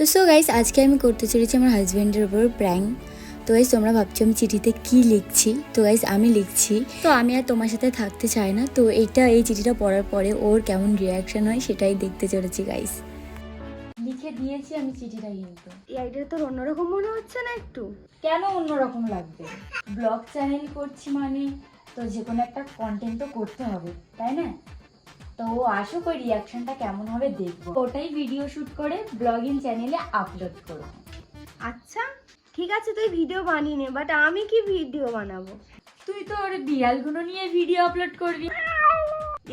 তো so guys আজকে আমি করতে চলেছি আমার হাজব্যান্ডের উপর প্র্যাঙ্ক তো গাইস তোমরা ভাবছ আমি চিঠিতে কি লিখছি? তো গাইস আমি লিখছি তো আমি আর তোমার সাথে থাকতে চাই না। তো এইটা এই চিঠিটা পড়ার পরে ওর কেমন রিয়াকশন হয় সেটাই দেখতে চলেছি গাইস লিখে দিয়েছি আমি চিঠিটা কিন্তু। এই আইডিয়া তোর অন্যরকম মনে হচ্ছে না একটু? কেন অন্যরকম লাগবে? ব্লগ চ্যানেল করছি মানে তো যে কোনো একটা কন্টেন্ট তো করতে হবে তাই না? তো আসুক ওই রিয়াকশনটা কেমন হবে দেখব। ওটাই ভিডিও শুট করে ব্লগিং চ্যানেলে আপলোড করব। আচ্ছা ঠিক আছে তুই ভিডিও বানিয়ে নে বাট আমি কি ভিডিও বানাবো? তুই তো ওর বিড়ালগুলো নিয়ে ভিডিও আপলোড করবি।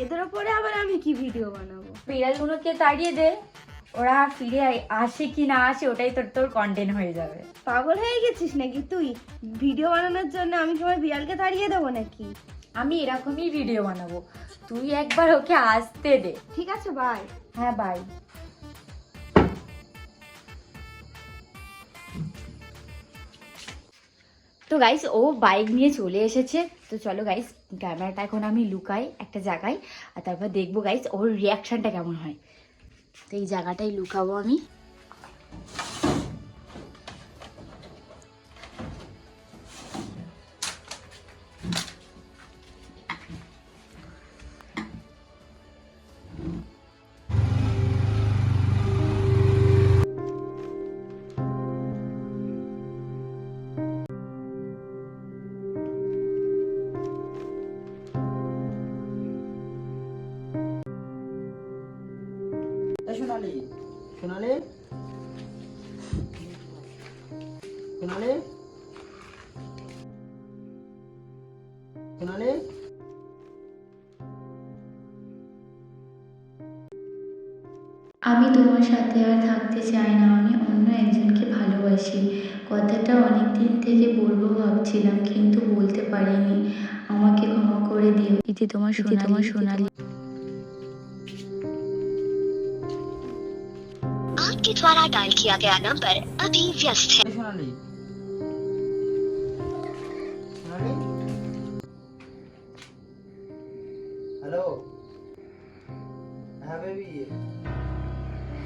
এদের ওপরে আবার আমি কি ভিডিও বানাবো? বিড়ালগুলোকে তাড়িয়ে দে। ওরা ফিরে আসে কি না আসে ওটাই তোর তোর কন্টেন্ট হয়ে যাবে। পাগল হয়ে গেছিস নাকি তুই? ভিডিও বানানোর জন্য আমি কি আমার বিড়ালকে তাড়িয়ে দেবো নাকি? আমি এরকমই ভিডিও বানাবো। তুই একবার ওকে আসতে দে। ঠিক আছে বাই হ্যাঁ বাই তো গাইস ও বাইক নিয়ে চলে এসেছে। তো চলো গাইস ক্যামেরাটা এখন আমি লুকাই একটা জায়গায় আর তারপর দেখব গাইস ওর রিয়াকশনটা কেমন হয়। তো এই জায়গাটাই লুকাবো আমি। সোনালি সোনালি সোনালি সোনালি আমি তোমার সাথে আর থাকতে চাই না আমি অন্য একজনকে ভালোবাসি। কথাটা অনেক দিন থেকে বলব ভাবছিলাম কিন্তু বলতে পারিনি। আমাকে ক্ষমা করে দিও। ইতি তোমার ইতি তোমার সোনালি। आपके द्वारा डायल किया गया नंबर अभी व्यस्त है এ সোনালি সোনালি হ্যালো হ্যাঁ বেবি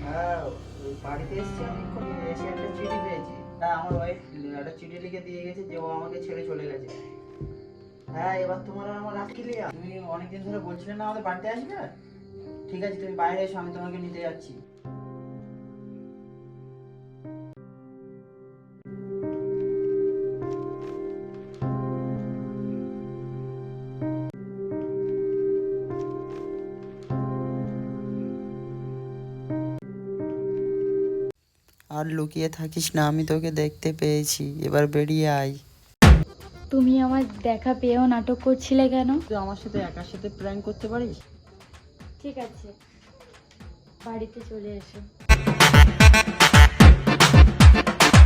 হ্যাঁ ওই বাড়িতে এসেছি আমি এক্ষুনি এসে একটা চিঠি পেয়েছি হ্যাঁ আমার ওয়াইফ একটা চিঠি লিখে দিয়ে গেছে যে ও আমাকে ছেড়ে চলে গেছে হ্যাঁ এবার তোমার আর আমার রাখি লিয়া তুমি অনেকদিন ধরে বলছিলে না আমাদের বাড়িতে আসবে ঠিক আছে তুমি বাইরে এসো আমি তোমাকে নিতে যাচ্ছি আর লুকিয়ে থাকিস না আমি তোকে দেখতে পেয়েছি। এবার বেরিয়ে আয়। তুমি আমার দেখা পেয়েও নাটক করছিলে কেন? তুই আমার সাথে একার সাথে প্র্যাঙ্ক করতে পারিস? ঠিক আছে। বাড়িতে চলে এসো।